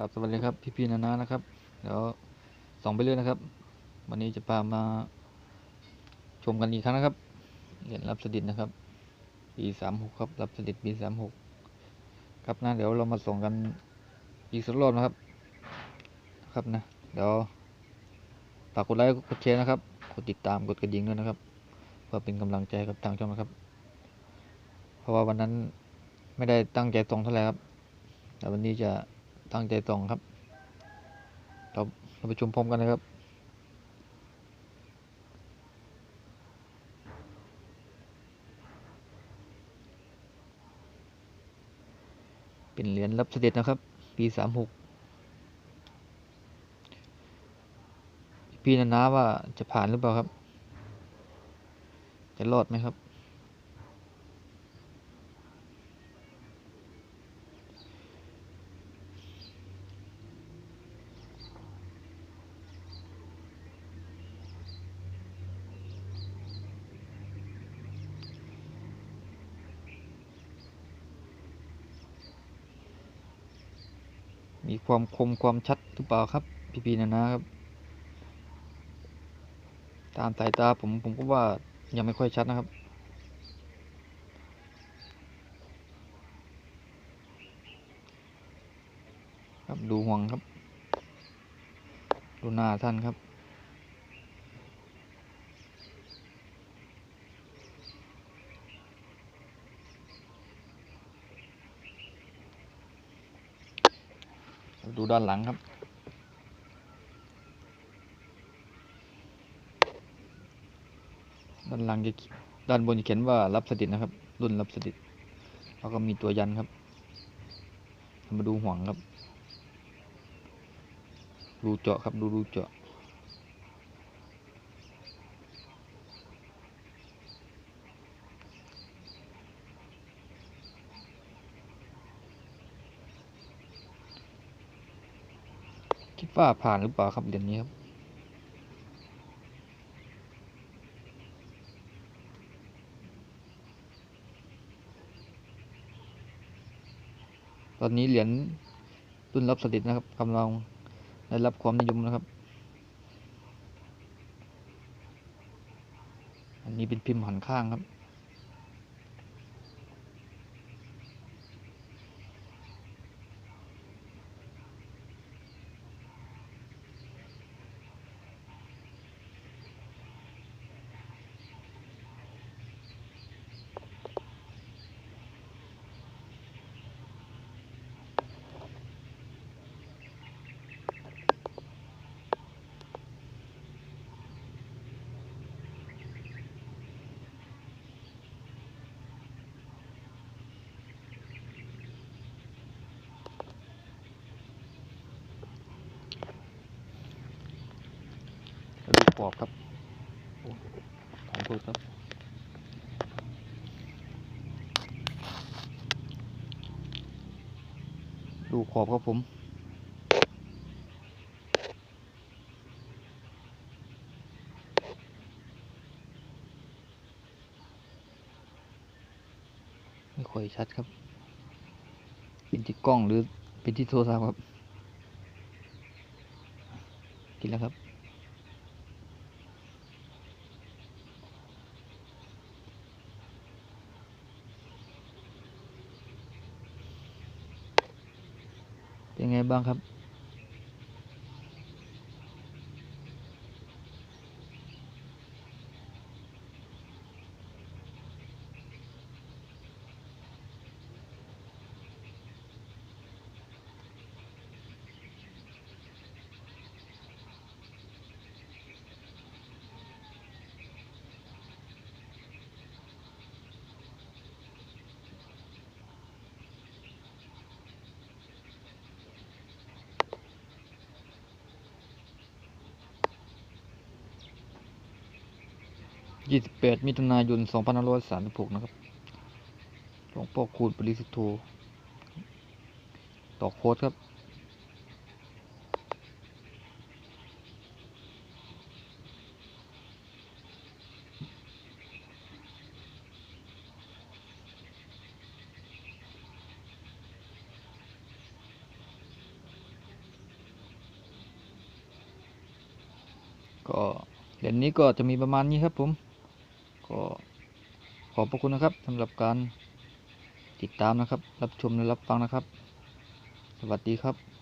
ครับสวัสดีครับพี่พี่นานานะครับเดี๋ยวส่องไปเรื่อยนะครับ วันนี้จะพามาชมกันอีกครั้งนะครับเหรียญรับสดิตนะครับปีสามหกครับรับสดิตปีสามหกครับนะเดี๋ยวเรามาส่งกันอีกสักรอบนะครับครับนะเดี๋ยวฝากกดไลค์กดแชร์นะครับกดติดตามกดกระดิ่งด้วยนะครับเพื่อเป็นกำลังใจกับทางช่องนะครับ เพราะว่าวันนั้นไม่ได้ตั้งใจส่งเท่าไหร่ครับ แต่วันนี้จะ ตั้งใจส่งครับ เราเราไปชมพร้อมกันนะครับเป็นเหรียญรับเสด็จนะครับ ปีสามหกพี่นานาว่าจะผ่านหรือเปล่าครับ จะรอดไหมครับ มีความคมความชัดหรือเปล่าครับ พี่พีนานะครับ ตามสายตาผมผมก็ว่ายังไม่ค่อยชัดนะครับครับดูห่วงครับ ดูหน้าท่านครับ ดูด้านหลังครับ ด้านหลังจะด้านบนจะเขียนว่ารับสดิตนะครับ รุ่นรับสดิตแล้วก็มีตัวยันครับ มาดูห่วงครับ รูเจาะครับ ดูรูเจาะ คิดว่าผ่านหรือเปล่าครับเหรียญนี้ครับ ตอนนี้เหรียญรุ่นรับเสด็จนะครับกำลังได้รับความนิยมนะครับ อันนี้เป็นพิมพ์หันข้างครับ ปอบครับโอ้ขอโทษครับดูขอบครับผมไม่ค่อยชัดครับ เป็นที่กล้องหรือเป็นที่โทรศัพท์ครับ กินแล้วครับ เป็นไงบ้างครับ 28มิถุนายน2536 นะครับ หลวงพ่อคูณปริสุทโธต่อโค้ดครับ ก็เดือนนี้ก็จะมีประมาณนี้ครับผม ขอบพระคุณนะครับสำหรับการติดตามนะครับ รับชมและรับฟังนะครับ สวัสดีครับ